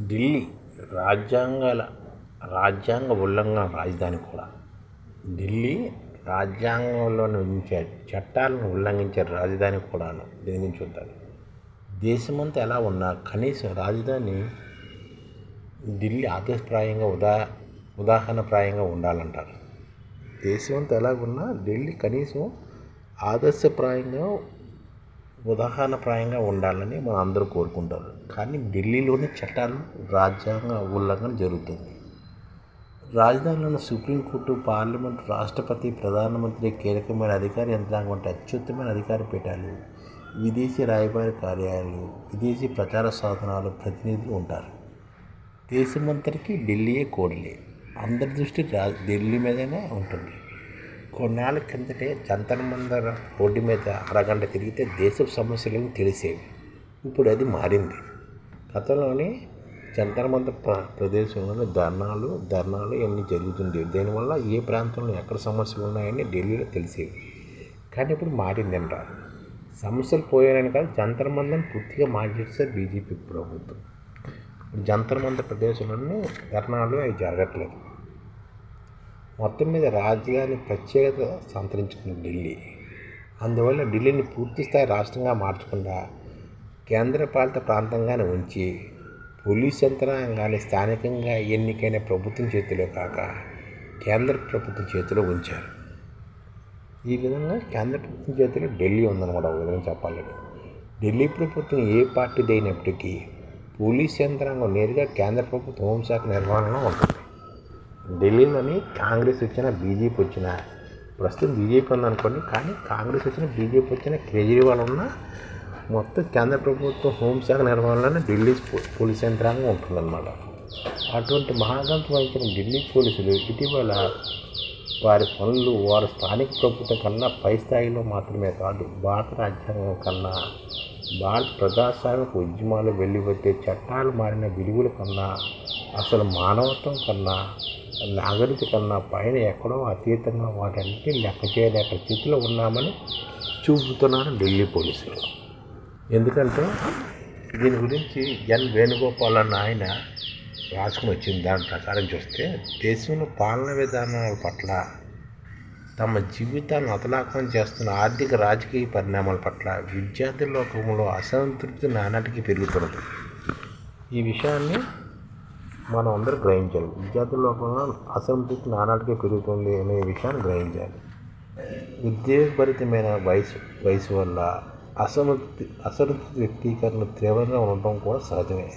ఢిల్లీ రాజ్యాంగాల రాజ్యాంగ ఉల్లంఘన రాజధాని కూడా. ఢిల్లీ రాజ్యాంగంలోని ఉంచే చట్టాలను ఉల్లంఘించే రాజధాని కూడాను దీని నుంచి చూద్దాం దేశమంతా ఎలా ఉన్నా కనీసం రాజధాని ఢిల్లీ ఆదర్శప్రాయంగా ఉదా ఉదాహరణప్రాయంగా ఉండాలంటారు. దేశమంతా ఎలాగున్నా ఢిల్లీ కనీసం ఆదర్శప్రాయంగా ఉదాహరణప్రాయంగా ఉండాలని మనం అందరూ కోరుకుంటారు. కానీ ఢిల్లీలోని చట్టాలు రాజ్యాంగ ఉల్లంఘన జరుగుతుంది. రాజధానిలోని సుప్రీంకోర్టు పార్లమెంటు రాష్ట్రపతి ప్రధానమంత్రి కీలకమైన అధికార యంత్రాంగం వంటి అత్యుత్తమైన అధికార పీఠాలు విదేశీ రాయబారి కార్యాలయాలు విదేశీ ప్రచార సాధనాలు ప్రతినిధులు ఉంటారు. దేశమంతటికి ఢిల్లీయే కోడలే. అందరి దృష్టి రా ఢిల్లీ మీదనే ఉంటుంది. కొన్నాళ్ళ కిందటే జంతర్ మందర్ రోడ్డు మీద అరగంట తిరిగితే దేశపు సమస్యలు తెలిసేవి. ఇప్పుడు అది మారింది. గతంలోని జంతర్మంత ప్ర ప్రదేశంలోని ధర్నాలు ధర్నాలు ఇవన్నీ జరుగుతుండేవి. దీనివల్ల ఏ ప్రాంతంలో ఎక్కడ సమస్యలు ఉన్నాయని ఢిల్లీలో తెలిసేవి. కానీ ఇప్పుడు మారిందంట సమస్యలు పోయాయని కాదు జంతర్మందం పూర్తిగా మార్చేస్తే బీజేపీ ప్రభుత్వం. జంతర్మంత ప్రదేశంలోనే ధర్నాలు అవి జరగట్లేదు. మొత్తం మీద రాజధాని ప్రత్యేకత సంతరించుకుంది ఢిల్లీ. అందువల్ల ఢిల్లీని పూర్తిస్థాయి రాష్ట్రంగా మార్చకుండా కేంద్రపాలిత ప్రాంతంగానే ఉంచి పోలీస్ యంత్రాంగాన్ని స్థానికంగా ఎన్నికైన ప్రభుత్వం చేతిలో కాక కేంద్ర ప్రభుత్వం చేతిలో ఉంచారు. ఈ విధంగా కేంద్ర ప్రభుత్వం చేతిలో ఢిల్లీ ఉందన్నమాట ఒక విధంగా చెప్పాలంటే ఢిల్లీ ప్రభుత్వం ఏ పార్టీది అయినప్పటికీ పోలీస్ యంత్రాంగం నేరుగా కేంద్ర ప్రభుత్వ హోంశాఖ నిర్వహణలో ఉంటుంది. ఢిల్లీలోని కాంగ్రెస్ వచ్చిన బీజేపీ వచ్చిన ప్రస్తుతం బీజేపీ ఉందనుకోండి కానీ కాంగ్రెస్ వచ్చిన బీజేపీ వచ్చిన కేజ్రీవాల్ ఉన్న మొత్తం కేంద్ర ప్రభుత్వం హోంశాఖ నిర్వహణలోనే ఢిల్లీ పోలీస్ యంత్రాంగం ఉంటుందన్నమాట. అటువంటి మహాగంత వహించిన ఢిల్లీ పోలీసులు ఇటీవల వారి పనులు వారి స్థానిక ప్రభుత్వం కన్నా పై స్థాయిలో మాత్రమే కాదు భారత రాజ్యాంగం కన్నా భారత ప్రజాస్వామిక ఉద్యమాలు వెల్లువెత్తే చట్టాలు మారిన విలువల కన్నా అసలు మానవత్వం కన్నా నాగరికత కన్నా పైన ఎక్కడో అతీతంగా వాటన్నిటిని లెక్క చేయలేక స్థితిలో ఉన్నామని చూపుతున్నారు ఢిల్లీ పోలీసులు. ఎందుకంటే దీని గురించి ఎన్ వేణుగోపాల్ అన్న ఆయన రాసుకుని వచ్చింది దాని ప్రకారం చూస్తే దేశంలో పాలన విధానాల పట్ల తమ జీవితాన్ని అతలాకం చేస్తున్న ఆర్థిక రాజకీయ పరిణామాల పట్ల విద్యార్థి లోకంలో అసంతృప్తి నానాటికి పెరుగుతున్నది. ఈ విషయాన్ని మనం అందరూ గ్రహించాలి. విద్యార్థుల లోకంలో అసంతృప్తి నానాటికి పెరుగుతుంది అనే విషయాన్ని గ్రహించాలి. ఉద్యోగభరితమైన వయసు వయసు వల్ల అసమృప్తి అసంతృప్తి వ్యక్తీకరణ తీవ్రంగా ఉండటం కూడా సహజమే.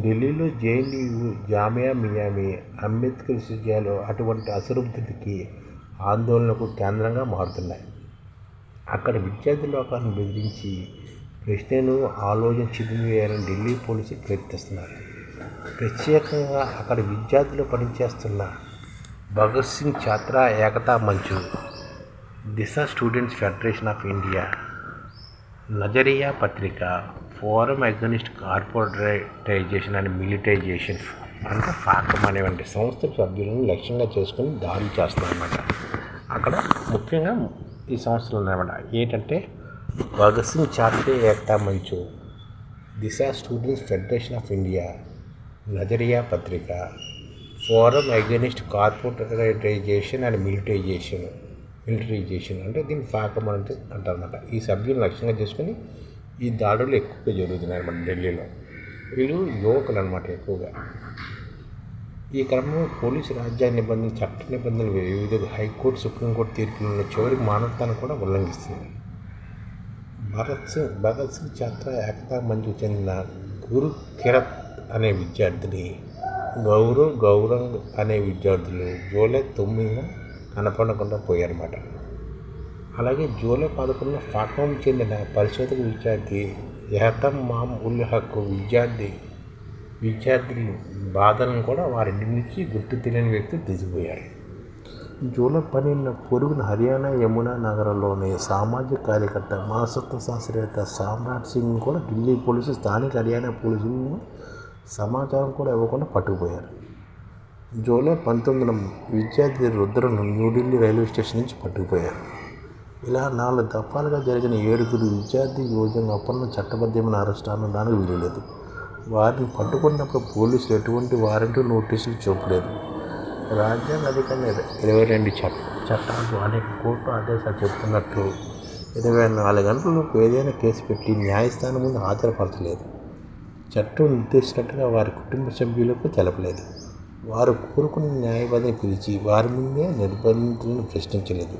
ఢిల్లీలో జేఎన్యూ జామియా మియామి అంబేద్కర్ విశ్వవిద్యాలయం అటువంటి అసంతృప్తికి ఆందోళనకు కేంద్రంగా మారుతున్నాయి. అక్కడ విద్యార్థి లోకాన్ని బెదిరించి ప్రశ్నను ఆలోచన చిదిమివేయాలని ఢిల్లీ పోలీసులు ప్రయత్నిస్తున్నారు. ప్రత్యేకంగా అక్కడ విద్యార్థులు పనిచేస్తున్న Bhagat Singh Chhatra Ekta Manch Disha students federation of India Nazariya Patrika forum against corporatization and militarization అంటే ఫాకం అనేవంటి సంస్థ సభ్యులను లక్ష్యంగా చేసుకుని దాడులు చేస్తారన్నమాట. అక్కడ ముఖ్యంగా ఈ సంస్థలు ఉన్నాయన్నమాట. ఏంటంటే Bhagat Singh Chhatra Ekta Manch Disha students federation of India Nazariya Patrika forum against corporatisation and militarisation. Militarisation అంటే దీన్ని ఫాకమ్ అంటే అంటారనమాట ఈ సభ్యులను లక్ష్యంగా చేసుకుని ఈ దాడులు ఎక్కువగా జరుగుతున్నాయి అనమాట ఢిల్లీలో. వీళ్ళు యువకులు అనమాట ఎక్కువగా. ఈ క్రమంలో పోలీసు రాజ్యాంగ నిబంధనలు చట్ట నిబంధనలు వివిధ హైకోర్టు సుప్రీంకోర్టు తీర్పులను చివరికి మానవతాన్ని కూడా ఉల్లంఘిస్తుంది భగత్ సింగ్ భగత్ సింగ్ ఛాత్ర ఏకతా మంచి చెందిన గురు కిరత్ అనే విద్యార్థిని గౌరవ్ గౌరంగ్ అనే విద్యార్థులు జూలై తొమ్మిదిన అనపడకుండా పోయారన్నమాట. అలాగే జూలై పదకొండున ఫాకం చెందిన పరిశోధక విద్యార్థి యహతం మామ్ ఉల్ హక్కు విద్యార్థి విద్యార్థి బాధలను కూడా వారింటి నుంచి గుర్తు తెలియని వ్యక్తులు తీసిపోయారు జూలై పన్నెండున పొరుగున హర్యానా యమునా నగరంలోని సామాజిక కార్యకర్త మనస్తత్వ శాస్త్రవేత్త సామ్రాట్ సింగ్ కూడా ఢిల్లీ పోలీసు స్థానిక హర్యానా పోలీసులను సమాచారం కూడా ఇవ్వకుండా పట్టుకుపోయారు. జూలై పంతొమ్మిదిన విద్యార్థి రుద్రను న్యూఢిల్లీ రైల్వే స్టేషన్ నుంచి పట్టుకుపోయారు. ఇలా నాలుగు దఫాలుగా జరిగిన ఏడుగురు విద్యార్థి యువజన అప్పలను చట్టబద్ధమైన అరెస్ట్ అనడానికి వీలు లేదు వారిని పట్టుకున్నప్పుడు పోలీసులు ఎటువంటి వారెంట్ నోటీసులు చూపలేదు. రాజ్యాంగ అధికారులు ఇరవై రెండు చట్ట చట్టాలు అనేక కోర్టు ఆదేశాలు చెప్తున్నట్లు ఇరవై నాలుగు గంటలలోపు ఏదైనా కేసు పెట్టి న్యాయస్థానం ముందు హాజరుపరచలేదు. చట్టం నిర్దేశించినట్టుగా వారి కుటుంబ సభ్యులకు తెలపలేదు. వారు కోరుకున్న న్యాయవాదిని పిలిచి వారి ముందే నిర్బంధులను ప్రశ్నించలేదు.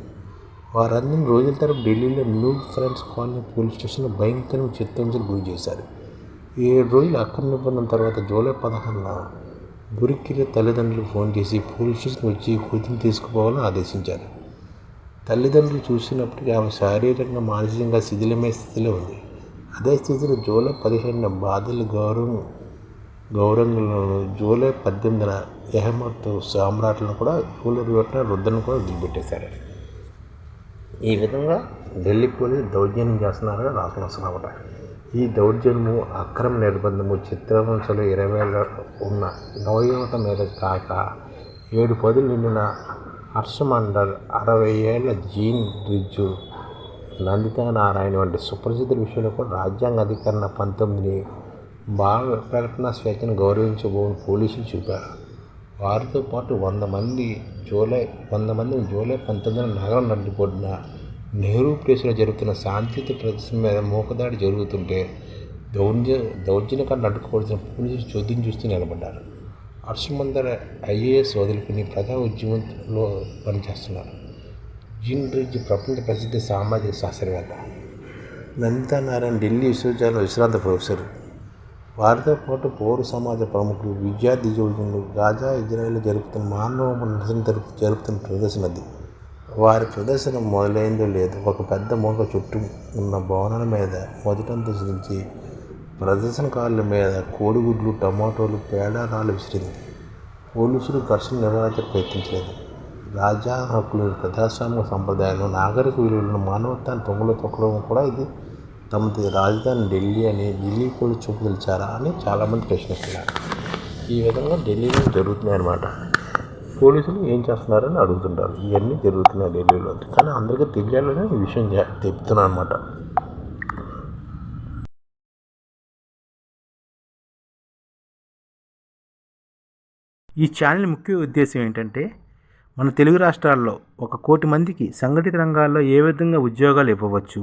వారందరినీ రోజుల తరపు ఢిల్లీలో న్యూ ఫ్రెండ్స్ కాలనీ పోలీస్ స్టేషన్లో భయంకరమైన చిత్తంజలు గురి చేశారు. ఏడు రోజులు అక్రమ నిబంధన తర్వాత జూలై పదహారున గురికిర తల్లిదండ్రులు ఫోన్ చేసి పోలీస్ స్టేషన్కి వచ్చి కూతురు తీసుకుపోవాలని ఆదేశించారు. తల్లిదండ్రులు చూసినప్పటికీ ఆమె శారీరకంగా మానసికంగా శిథిలమే స్థితిలో ఉంది. అదే స్థితిలో జూలై పదిహేనున బాధలు గౌరవం గౌరంగులను జూలై పద్దెనిమిదిన ఎహమ్మద్ సామ్రాట్లను కూడా జూలై ఒకటిన రుద్రను కూడా వదిలిపెట్టేశారు. ఈ విధంగా ఢిల్లీ పోలీసు దౌర్జన్యం చేస్తున్నారని రాష్ట్రం వస్తున్నమాట ఈ దౌర్జన్యము అక్రమ నిర్బంధము చిత్రవంశలు ఇరవై ఉన్న నవయువత మీద కాక ఏడు పదులు నిండిన హర్షమండల్ అరవై ఏళ్ళ జీన్ రిజ్జు నందితా నారాయణ వంటి సుప్రసిద్ధుల విషయంలో కూడా రాజ్యాంగ అధికరణ పంతొమ్మిది భావ ప్రకటన స్వేచ్ఛను గౌరవించబోని పోలీసులు చూపారు. వారితో పాటు వంద మంది జూలై వంద మంది జూలై పంతొమ్మిదిన నగరం నడిపొడిన నెహ్రూ ప్లేస్లో జరుగుతున్న శాంతియుత ప్రదర్శన మీద మూకదాడి జరుగుతుంటే దౌర్జ దౌర్జన్యంగా అడ్డుకోవాల్సిన పోలీసులు చోద్యం చూస్తూ నిలబడ్డారు. హర్షమందర్ ఐఏఎస్ వదులుకుని ప్రజా ఉద్యమంలో పనిచేస్తున్నారు. జిన్ రిజ్ ప్రపంచ ప్రసిద్ధ సామాజిక శాస్త్రవేత్త. నందితా నారాయణ ఢిల్లీ విశ్వవిద్యాలయం విశ్రాంత ప్రొఫెసర్. వారితో పాటు పౌర సమాజ ప్రముఖులు విద్యార్థి యువజనులు గాజా ఇజ్రాయిల్ జరుపుతున్న మానవ నిరసన జరుపుతున్న ప్రదర్శన అది. వారి ప్రదర్శన మొదలైందో లేదు ఒక పెద్ద మూక చుట్టూ ఉన్న భవనాల మీద మొదటంతస్తు నుంచి ప్రదర్శనకారుల మీద కోడిగుడ్లు టమాటోలు పేడారాలు విసిరింది. పోలీసులు ఘర్షణ నిర్వహించడం ప్రయత్నించలేదు. రాజ్యాంగ హక్కులు ప్రజాస్వామిక సంప్రదాయాలు నాగరిక విలువలను మానవత్వాన్ని తొంగలో తొక్కడం కూడా ఇది తమది రాజధాని ఢిల్లీ అని ఢిల్లీ కూడా చూపుదలిచారా అని చాలామంది ప్రశ్నిస్తున్నారు. ఈ విధంగా ఢిల్లీలో జరుగుతున్నాయి అన్నమాట. పోలీసులు ఏం చేస్తున్నారని అడుగుతుంటారు. ఇవన్నీ జరుగుతున్నాయి ఢిల్లీలో కానీ అందరికీ తెలియాలని ఈ విషయం చెప్తున్నాను అనమాట ఈ ఛానల్ ముఖ్య ఉద్దేశం ఏంటంటే మన తెలుగు రాష్ట్రాల్లో ఒక కోటి మందికి సంఘటిత రంగాల్లో ఏ విధంగా ఉద్యోగాలు ఇవ్వవచ్చు